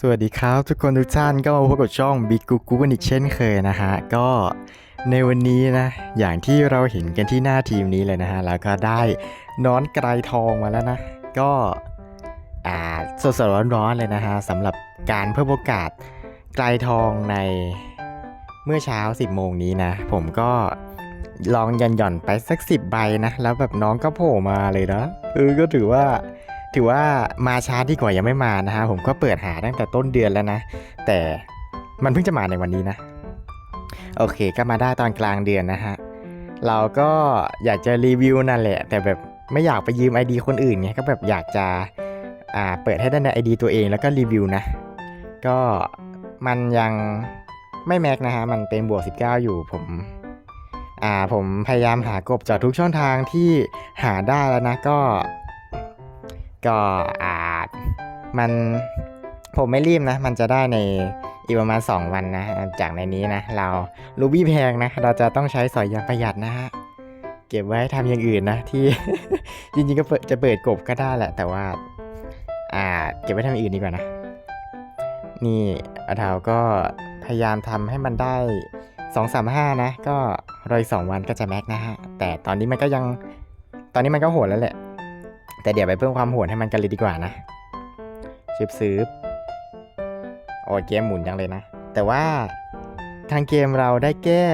สวัสดีครับ ทุกคนทุกท่านก็มาพบกับช่อง Big g o o g o กันอีกเช่นเคยนะฮะก็ในวันนี้นะอย่างที่เราเห็นกันที่หน้าทีมนี้เลยนะฮะแล้วก็ได้น้อนไกรทองมาแล้วนะ ก็อ่าสดๆร้อนๆเลยนะฮะสำหรับการเพิ่มโอกาสไกรทองในเมื่อเช้า 10 โมงนี้นะ ผมก็ลองยันหย่อนไปสัก 10 ใบนะ แล้วแบบน้องก็โผล่มาเลยนะเออก็ถือว่า ถือว่ามาช้าดีกว่ายังไม่มานะฮะผมก็เปิดหาตั้งแต่ต้นเดือนแล้วนะ แต่มันเพิ่งจะมาในวันนี้นะ โอเคก็มาได้ตอนกลางเดือนนะฮะเราก็อยากจะรีวิวนั่นแหละ แต่แบบไม่อยากไปยืม ID คนอื่นไงก็แบบอยากจะอ่าเปิดให้ได้ใน ID ตัวเองแล้วก็รีวิวนะ ก็มันยังไม่แม็กนะฮะมันเป็นบวก 19 อยู่ผมอ่าผมพยายามหากบจากทุกช่องทางที่หาได้แล้วนะก็ ก็อาจมันผมไม่รีบนะ มันจะได้ในอีกประมาณ 2 วันนะ จากในนี้นะ เรารูบี้แพงนะ เราจะต้องใช้สอยอย่างประหยัดนะฮะ เก็บไว้ทำอย่างอื่นนะ ที่จริงๆก็จะเปิดกบก็ได้แหละ แต่ว่า อ่า เก็บไว้ทำอย่างอื่นดีกว่านะ นี่อาเทาก็พยายามทำให้มันได้สองสามห้านะ ก็รออีกสองวันก็จะแม็กนะฮะ แต่ตอนนี้มันก็ยัง ตอนนี้มันก็โหดแล้วแหละ แต่เดี๋ยวไปเพิ่มความโหดให้มันกันเลยดีกว่านะชิบซื้อโอ้เกมหมุนจังเลยนะ แต่ว่าทางเกมเราได้แก้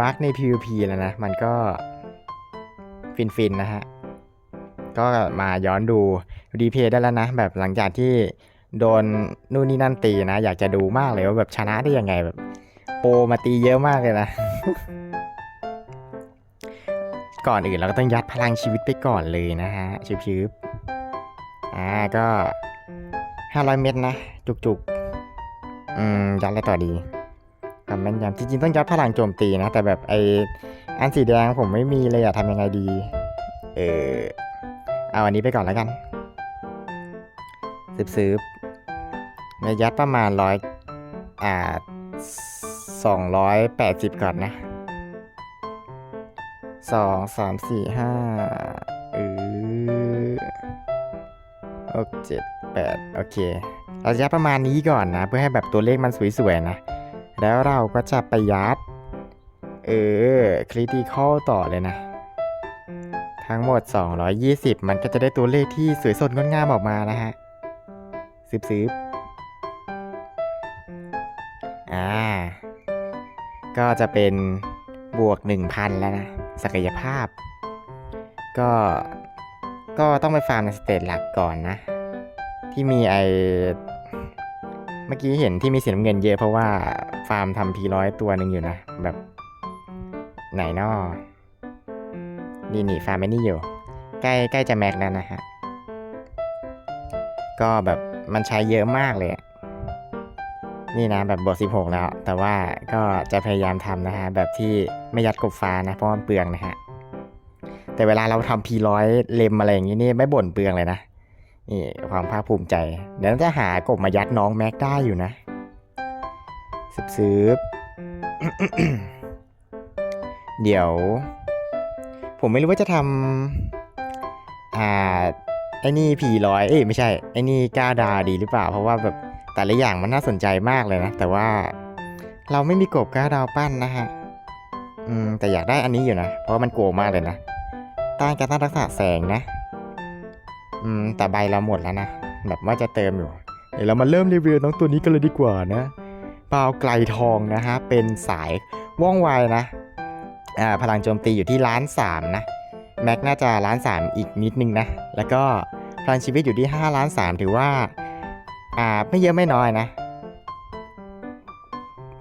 บั๊กใน PVP แล้วนะ มันก็ฟินๆนะฮะ ก็มาย้อนดูรีเพย์ได้แล้วนะ แบบหลังจากที่โดนนู่นนี่นั่นตีนะ อยากจะดูมากเลยว่าแบบชนะได้ยังไงแบบ โปรมาตีเยอะมากเลยนะ ก่อนอื่นเราก็ต้องยัดพลังชีวิตไปก่อนเลยนะฮะชิบๆอ่าก็500 เม็ดนะ จุกๆ อืม ยัดอะไรต่อดีคำแม่นยำจริงๆ ต้องยัดพลังโจมตีนะ แต่แบบไออันสีแดงผมไม่มีเลยอะทำยังไงดี เออเอาอันนี้ไปก่อนแล้วกันซื้อๆในยัดประมาณร้อยอ่าสองร้อยแปดสิบก่อนนะ สองสามสี่ห้าเออหกเจ็ดแปดโอเค เราจะยัดประมาณนี้ก่อนนะ เพื่อให้แบบตัวเลขมันสวยๆนะ แล้วเราก็จะไปยัด เออคริติคอลต่อเลยนะ ทั้งหมด 220 มันก็จะได้ตัวเลขที่สวยสดงดงามออกมานะฮะซื้อซื้ออ่า ก็จะเป็นบวก 1,000 แล้วนะ ศักยภาพ ก็ก็ต้องไปฟาร์มในสเตจหลักก่อนนะ ที่มีไอเมื่อกี้เห็นที่มีสีน้ำเงินเยอะเพราะว่าฟาร์มทำพีร้อยตัวหนึ่งอยู่นะ แบบไหนนอนี่นี่ฟาร์มไอ้นี่อยู่ ใกล้ใกล้จะแม็กแล้วนะฮะ ก็แบบมันใช้เยอะมากเลยอะ นี่นะแบบบท 16 แล้ว แต่ว่าก็จะพยายามทำนะฮะแบบที่ไม่ยัดกบฟ้านะเพราะมันเปลืองนะฮะแต่เวลาเราทำพีร้อยเลมอะไรอย่างนี้นี่ไม่บ่นเปลืองเลยนะนี่ความภาคภูมิใจ เดี๋ยวจะหากบมายัดน้องแม็กได้อยู่นะซืบซืบเดี๋ยว ผมไม่รู้ว่าจะทำอ่าไอ้นี่ผีร้อยเอ้ยไม่ใช่ไอ้นี่ก้าดาดีหรือเปล่า เพราะว่าแบบ แต่ละอย่างมันน่าสนใจมากเลยนะ แต่ว่าเราไม่มีกบก้าดาวปั้นนะฮะ อืม แต่อยากได้อันนี้อยู่นะ เพราะมันโกงมากเลยนะ ต้านการต้านรักษาแสงนะ อืม แต่ใบเราหมดแล้วนะ แบบว่าจะเติมอยู่ เดี๋ยวเรามาเริ่มรีวิวน้องตัวนี้กันเลยดีกว่านะเปล่าไกลทองนะฮะ เป็นสายว่องไวนะ อ่า พลังโจมตีอยู่ที่ล้านสามนะ แม็กน่าจะล้านสามอีกนิดนึงนะ แล้วก็พลังชีวิตอยู่ที่5ล้านสามถือว่า อ่าไม่เยอะไม่น้อยนะ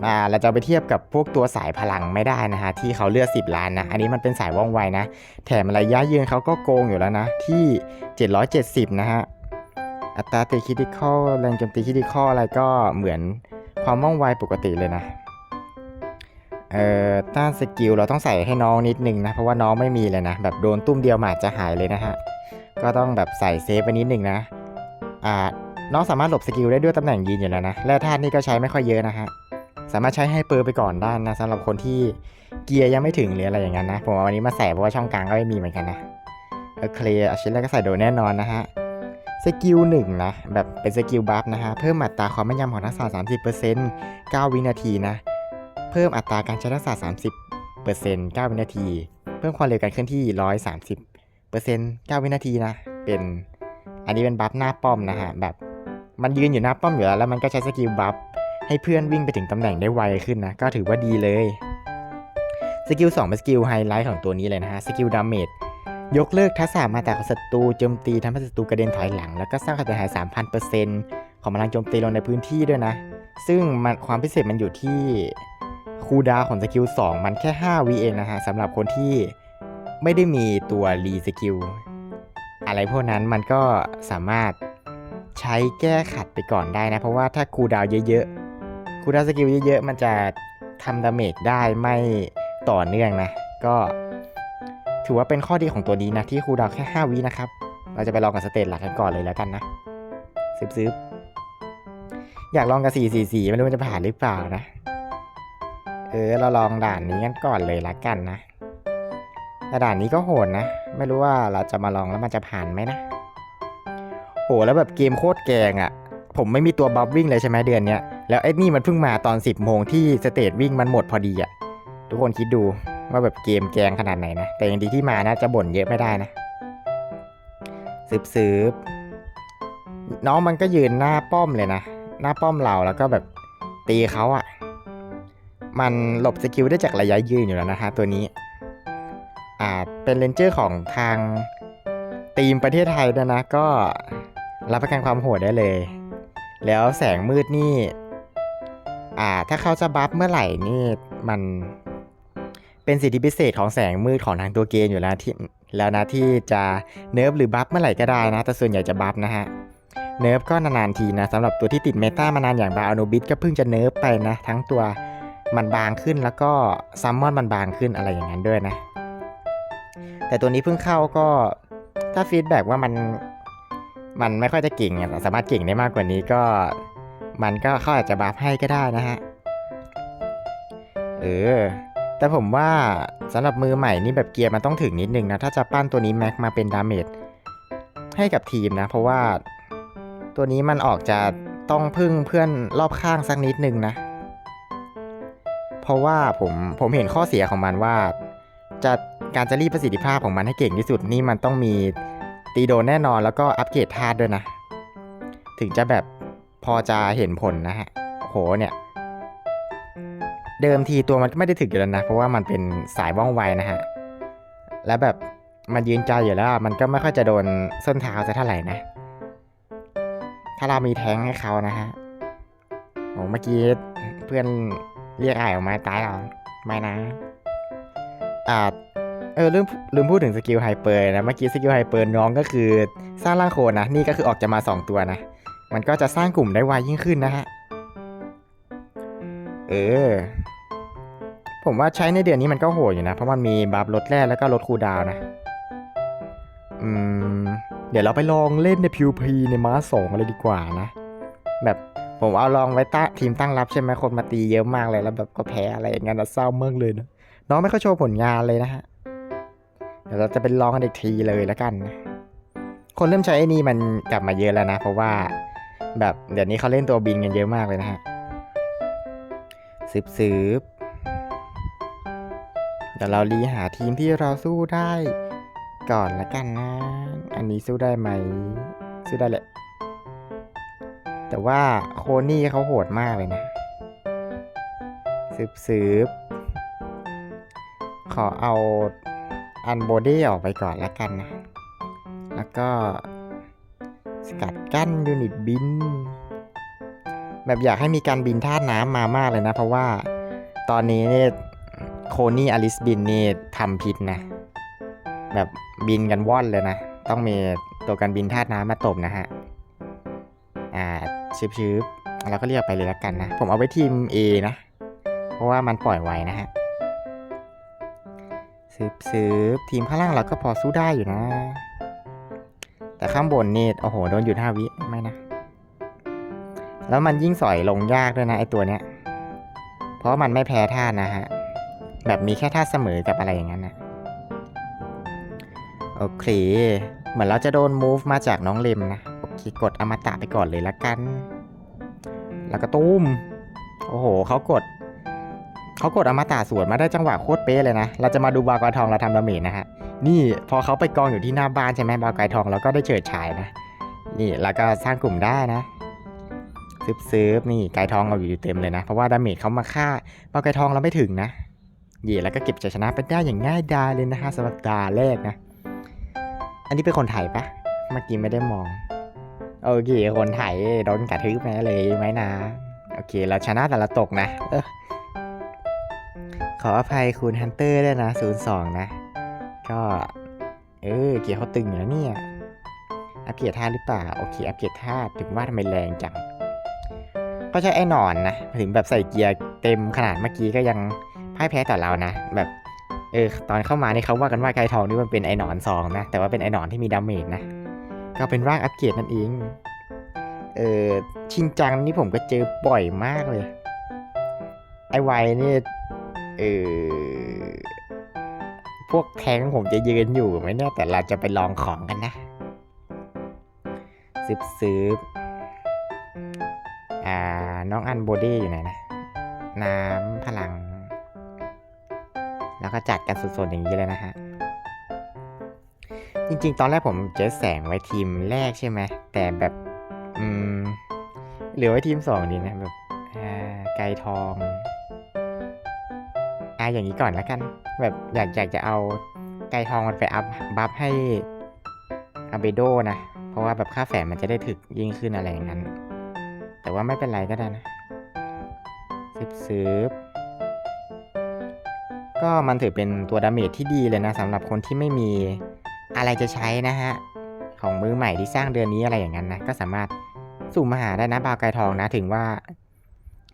อ่าเราจะไปเทียบกับพวกตัวสายพลังไม่ได้นะฮะที่เขาเลือก 10 ล้านนะอันนี้มันเป็นสายว่องไวนะ แถมระยะยืนเขาก็โกงอยู่แล้วนะ ที่ 770 นะฮะอัตราตีคิดิคอลแรงโจมตีคิดิคอลอะไรก็เหมือนความว่องไวปกติเลยนะเอ่อต้านสกิลเราต้องใส่ให้น้องนิดนึงนะ เพราะว่าน้องไม่มีเลยนะ แบบโดนตุ้มเดียวหมาดจะหายเลยนะฮะ ก็ต้องแบบใส่เซฟไปนิดนึงนะ อ่า น้องสามารถหลบสกิลได้ด้วยตำแหน่งยืนอยู่แล้วนะ และท่านี่ก็ใช้ไม่ค่อยเยอะนะฮะ สามารถใช้ให้เปอร์ไปก่อนได้นะสำหรับคนที่เกียร์ยังไม่ถึงหรืออะไรอย่างนั้นนะ ผมเอาวันนี้มาใส่เพราะว่าช่องกลางก็ไม่มีเหมือนกันนะโอเคเอาชิ้นแรกก็ใส่โดนแน่นอนนะฮะสกิลหนึ่งนะ แบบเป็นสกิลบัฟนะฮะ เพิ่มอัตราความแม่นยำของทักษะ 30% 9 วินาทีนะ เพิ่มอัตราการใช้ทักษะ 30% 9 วินาที เพิ่มความเร็วการเคลื่อนที่ 130% 9 วินาทีนะ เป็น อันนี้เป็นบัฟหน้าป้อมนะฮะ แบบ มันยืนอยู่หน้าป้อมอยู่แล้วแล้วมันก็ใช้สกิลบัฟให้เพื่อนวิ่งไปถึงตำแหน่งได้ไวขึ้นนะ ก็ถือว่าดีเลยสกิล2เป็นสกิลไฮไลท์ของตัวนี้เลยนะฮะสกิลดาเมจยกเลิกทักษะมาแต่ของศัตรูโจมตีทำให้ศัตรูกระเด็นถอยหลัง แล้วก็สร้างความเสียหาย 3,000%ของพลังโจมตีลงในพื้นที่ด้วยนะ ซึ่งมันความพิเศษมันอยู่ที่คูดาของสกิล2 มันแค่ 5วิเองนะฮะสำหรับคนที่ไม่ได้มีตัวรีสกิลอะไรพวกนั้นมันก็สามารถ ใช้แก้ขัดไปก่อนได้นะ เพราะว่าถ้าคูดาวเยอะๆคูดาวสกิลเยอะๆ มันจะทำดาเมจได้ไม่ต่อเนื่องนะ ก็ถือว่าเป็นข้อดีของตัวนี้นะ ที่คูดาวแค่ 5 วินะครับ เราจะไปลองกับสเตจหลักกันก่อนเลยแล้วกันนะซึบซึบอยากลองกับ444ไม่รู้มันจะผ่านหรือเปล่านะ เออเราลองด่านนี้กันก่อนเลยละกันนะแต่ด่านนี้ก็โหดนะ ไม่รู้ว่าเราจะมาลองแล้วมันจะผ่านไหมนะ โหแล้วแบบเกมโคตรแกงอะ่ะ ผมไม่มีตัวบัฟวิ่งเลยใช่ไหมเดือนเนี้ย แล้วไอ้นี่มันเพิ่งมาตอน 10โมงที่สเตจวิ่งมันหมดพอดีอะ่ะ ทุกคนคิดดูว่าแบบเกมแกงขนาดไหนนะ แต่ยังดีที่มานะจะบ่นเยอะไม่ได้นะสืบสืบน้องมันก็ยืนหน้าป้อมเลยนะ หน้าป้อมเราแล้วก็แบบตีเขาอะ่ะ มันหลบสกิลได้จากระยะยืนอยู่แล้วนะฮะตัวนี้ อ่าเป็นเลนเจอร์ของทางทีมประเทศไทยด้วยนะก็ รับประกันความโหดได้เลย แล้วแสงมืดนี่ อ่า ถ้าเขาจะบัฟเมื่อไหร่นี่มันเป็นสิทธิพิเศษของแสงมืดของทางตัวเกมอยู่แล้วที่แล้วนะที่จะเนิร์ฟหรือบัฟเมื่อไหร่ก็ได้นะ แต่ส่วนใหญ่จะบัฟนะฮะ เนิร์ฟก็นานๆทีนะสำหรับตัวที่ติดเมตามานานอย่างบาอโนบิสก็เพิ่งจะเนิร์ฟไปนะ ทั้งตัวมันบางขึ้นแล้วก็ซัมมอนมันบางขึ้นอะไรอย่างนั้นด้วยนะ แต่ตัวนี้เพิ่งเข้าก็ถ้าฟีดแบ็ว่ามัน มันไม่ค่อยจะเก่งอะสามารถเก่งได้มากกว่านี้ก็ มันก็เขาอาจจะบัฟให้ก็ได้นะฮะ เออ แต่ผมว่าสำหรับมือใหม่นี่แบบเกียร์มันต้องถึงนิดนึงนะ ถ้าจะปั้นตัวนี้แม็กมาเป็นดาเมจให้กับทีมนะ เพราะว่าตัวนี้มันออกจะต้องพึ่งเพื่อนรอบข้างสักนิดนึงนะ เพราะว่าผมผมเห็นข้อเสียของมันว่า จะการจะรีดประสิทธิภาพของมันให้เก่งที่สุดนี่มันต้องมี ตีโดนแน่นอนแล้วก็อัปเกรดธาตุด้วยนะ ถึงจะแบบพอจะเห็นผลนะฮะโหเนี่ย เดิมทีตัวมันก็ไม่ได้ถึกอยู่แล้วนะ เพราะว่ามันเป็นสายว่องไวนะฮะ และแบบมันยืนใจอยู่แล้ว มันก็ไม่ค่อยจะโดนส้นเท้าจะเท่าไหร่นะ ถ้าเรามีแท้งให้เขานะฮะโอ้เมื่อกี้เพื่อนเรียกไอ้ออกมาตายเหรอไม่นะอ่า เออลืมลืมพูดถึงสกิลไฮเปอร์นะเมื่อกี้สกิลไฮเปอร์น้องก็คือสร้างร่างโคนนะนี่ก็คือออกจะมา 2 ตัวนะ มันก็จะสร้างกลุ่มได้ไวยิ่งขึ้นนะฮะเออ ผมว่าใช้ในเดือนนี้มันก็โหดอยู่นะ เพราะมันมีบัฟลดแร่แล้วก็ลดคูดาวนะ อืม เดี๋ยวเราไปลองเล่นใน PVP ในม้าสองเลยดีกว่านะ แบบผมเอาลองไว้ตั้งทีมตั้งรับใช่ไหมคนมาตีเยอะมากเลยแล้วแบบก็แพ้อะไรอย่างเงี้ยนะเศร้ามากเลยนะน้องไม่ค่อยโชว์ผลงานเลยนะฮะ เดี๋ยวเราจะเป็นลองกันอีกทีเลยแล้วกัน คนเริ่มใช้ไอ้นี่มันกลับมาเยอะแล้วนะ เพราะว่าแบบเดี๋ยวนี้เขาเล่นตัวบินกันเยอะมากเลยนะฮะสืบสืบเดี๋ยวเรารีหาทีมที่เราสู้ได้ก่อนละกันนะ อันนี้สู้ได้ไหม สู้ได้แหละ แต่ว่าโคนี่เขาโหดมากเลยนะ สืบสืบขอเอา อันโบดี้ออกไปก่อนและกันนะ แล้วก็สกัดกั้นยูนิตบิน แบบอยากให้มีการบินท่าน้ำมามากเลยนะ เพราะว่าตอนนี้เนี่ยโคนี่อลิสบินนี่ทำผิดนะ แบบบินกันว่อนเลยนะ ต้องมีตัวการบินท่าน้ำมาตบนะฮะ อ่าชืบชืบเราก็เรียกไปเลยและกันนะ ผมเอาไว้ทีม A นะ เพราะว่ามันปล่อยไวนะฮะ สืบสืบทีมข้างล่างเราก็พอสู้ได้อยู่นะ แต่ข้างบนนี่โอ้โหโดนหยุดห้าวิไม่นะ แล้วมันยิ่งสอยลงยากด้วยนะไอตัวเนี้ย เพราะมันไม่แพ้ท่านะฮะ แบบมีแค่ท่าเสมอกับอะไรอย่างนั้นนะโอเค เหมือนเราจะโดน move มาจากน้องเลมนะโอโอเค กดอมตะไปก่อนเลยละกัน แล้วก็ตุ้ม โอ้โห เขากด เขากดอมตะสวนมาได้จังหวะโคตรเป๊ะเลยนะ เราจะมาดูบากอยทองเราทำดาเมจนะฮะ นี่พอเขาไปกองอยู่ที่หน้าบ้านใช่ไหมบากอยทองเราก็ได้เฉิดฉายนะ นี่แล้วก็สร้างกลุ่มได้นะซึบซึบนี่ไก่ทองเราอยู่เต็มเลยนะ เพราะว่าดาเมจเขามาฆ่าบากอยทองเราไม่ถึงนะเย่แล้วก็เก็บชัยชนะไปได้อย่างง่ายดายเลยนะฮะสำหรับตาแรกนะ อันนี้เป็นคนไทยปะเมื่อกี้ไม่ได้มอง โอเคคนไทยโดนกระทืบแน่เลยไหมนะ โอเคเราชนะแต่ละตกนะเออ ออภัยคุณฮันเตอร์ด้วยนะ02นะ ก็ เออ เกียร์เขาตึงอยู่แล้วเนี่ย อัปเกรดท่าหรือเปล่า โอเคอัปเกรดท่าถึงว่าทำไมแรงจัง ก็ใช่ไอ้หนอนนะ ถึงแบบใส่เกียร์เต็มขนาดเมื่อกี้ก็ยังพ่ายแพ้ต่อเรานะ แบบ เออ ตอนเข้ามานี่เขาว่ากันว่าไกทองนี่มันเป็นไอ้หนอนซองนะ แต่ว่าเป็นไอ้หนอนที่มีดาเมจนะ ก็เป็นร่างอัปเกรดนั่นเอง เออชินจังนี่ผมก็เจอบ่อยมากเลย ไอไวนี่ เออพวกแทงผมจะยืนอยู่ไหมเนี่ยแต่เราจะไปลองของกันนะซึบซึบอ่า น้องอันโบดี้อยู่ไหนนะ น้ำพลัง แล้วก็จัดกันสดๆอย่างนี้เลยนะฮะ จริงๆ ตอนแรกผมเจอแสงไว้ทีมแรกใช่ไหม แต่แบบ อืม เหลือไว้ทีมสองดีนะ แบบอ่าไกลทอง อาอย่างนี้ก่อนแล้วกัน แบบอยากอยากจะเอาไกลทองมันไปอัพบัฟให้อาเบโดนะ เพราะว่าแบบค่าแฝงมันจะได้ถึกยิ่งขึ้นอะไรอย่างนั้น แต่ว่าไม่เป็นไรก็ได้นะซึบซึบก็มันถือเป็นตัวดาเมจที่ดีเลยนะสำหรับคนที่ไม่มีอะไรจะใช้นะฮะ ของมือใหม่ที่สร้างเดือนนี้อะไรอย่างนั้นนะ ก็สามารถสุ่มหาได้นะบาวไกทองนะถึงว่า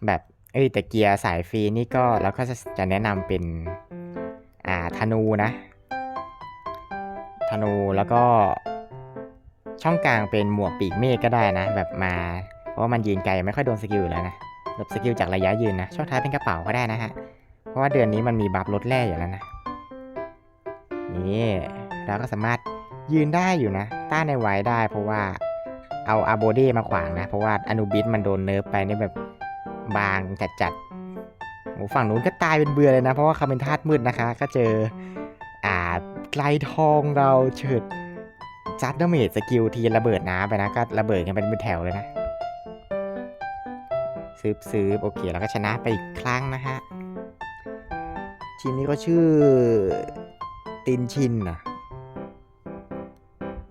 แบบ เอ้ยแต่เกียร์สายฟรีนี่ก็เราก็จะแนะนำเป็น อ่าธนูนะ ธนูแล้วก็ช่องกลางเป็นหมวกปีกเมฆก็ได้นะ แบบมาเพราะว่ามันยืนไกลไม่ค่อยโดนสกิลอยู่แล้วนะหลบสกิลจากระยะยืนนะ ช่องท้ายเป็นกระเป๋าก็ได้นะฮะ เพราะว่าเดือนนี้มันมีบัฟลดแร่อยู่แล้วนะ นี่เราก็สามารถยืนได้อยู่นะ ต้านในไว้ได้ เพราะว่าเอาอาโบเดมาขวางนะ เพราะว่าอนุบิสมันโดนเนิร์ฟไปนี่แบบ บางจัดๆโอ้ฝั่งนู้นก็ตายเป็นเบื่อเลยนะ เพราะว่าเขาเป็นธาตุมืดนะคะ ก็เจอ อ่าไกลทองเราเฉิดจัดดาเมจสกิลทีระเบิดน้ำไปนะ ก็ระเบิดกันเป็นแถวเลยนะซืบซืบโอเคแล้วก็ชนะไปอีกครั้งนะฮะ ทีมนี้ก็ชื่อตินชินนะ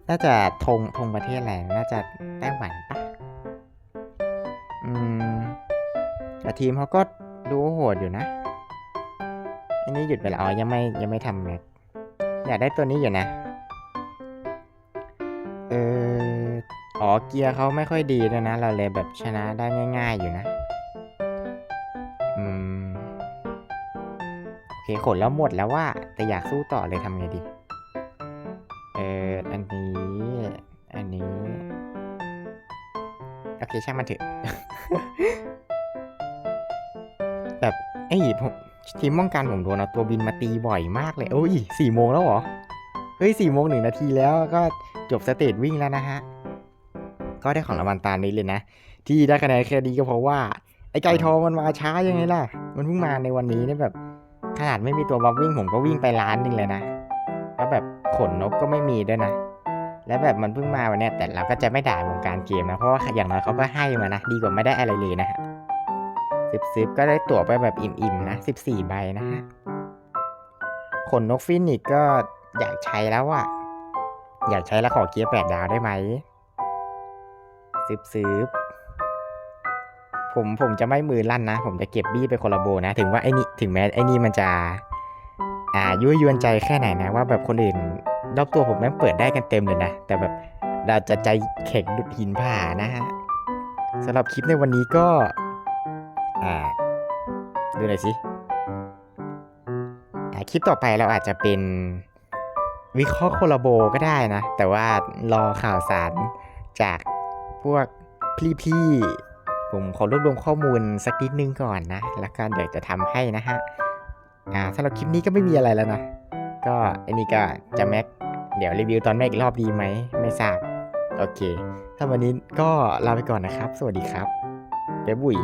น่าจะธงธงประเทศอะไรน่าจะไต้หวัน ทีมเขาก็ดูโหดอยู่นะ อันนี้หยุดไปแล้วอ๋อยังไม่ยังไม่ทำแม็กอยากได้ตัวนี้อยู่นะ เอออ๋อเกียร์เขาไม่ค่อยดีด้วยนะ เราเลยแบบชนะได้ง่าย ๆอยู่นะ อืม โอเคขนแล้วหมดแล้วว่า แต่อยากสู้ต่อเลยทำไงดี เอออันนี้ อันนี้ โอเคช่างมันเถอะ แบบไอ้ยผมทีมป้องกันผมโดนเอาตัวบินมาตีบ่อยมากเลยโอ้ยสี่โมงแล้วเหรอ เฮ้ยสี่โมงหนึ่งนาทีแล้วก็จบสเตจวิ่งแล้วนะฮะ ก็ได้ของรางวัลตามนี้เลยนะ ที่ได้คะแนนแค่ดีก็เพราะว่า ไอ้ไก่ทองมันมาช้ายังไงล่ะ มันเพิ่งมาในวันนี้เนี่ยแบบ ขนาดไม่มีตัวบัฟวิ่งผมก็วิ่งไปล้านหนึ่งเลยนะ แล้วแบบขนนกก็ไม่มีด้วยนะแล้วแบบมันเพิ่งมาวันนี้แต่เราก็จะไม่ด่าวงการเกมนะ เพราะว่าอย่างน้อยเขาก็ให้มานะ ดีกว่าไม่ได้อะไรเลยนะฮะ สิบสิบก็ได้ตั๋วไปแบบอิ่มๆนะสิบสี่ใบนะฮะขนนกฟินิกก็อยากใช้แล้วอะอยากใช้แล้วขอเกียร์แปดดาวได้ไหมสิบสิบผมผมจะไม่มือลั่นนะ ผมจะเก็บบี้ไปคนละโบนะ ถึงว่าไอ้นี่ถึงแม้ไอ้นี่มันจะ อ่ายั่วยวนใจแค่ไหนนะ ว่าแบบคนอื่นรอบตัวผมแม่งเปิดได้กันเต็มเลยนะ แต่แบบเราจะใจแข็งดุดหินผ่านะฮะสำหรับคลิปในวันนี้ก็ อ่าดูหน่อยสิคลิปต่อไปเราอาจจะเป็นวิเคราะห์โคลาโบก็ได้นะ แต่ว่ารอข่าวสารจากพวกพี่ๆผมขอรวบรวมข้อมูลสักนิดนึงก่อนนะ แล้วก็เดี๋ยวจะทำให้นะฮะอ่าสำหรับคลิปนี้ก็ไม่มีอะไรแล้วนะ ก็อันนี้ก็จะแม็ก เดี๋ยวรีวิวตอนแม็กอีกรอบดีไหม ไม่ทราบโโอเค ถ้าวันนี้ก็ลาไปก่อนนะครับ สวัสดีครับเบ๊บุย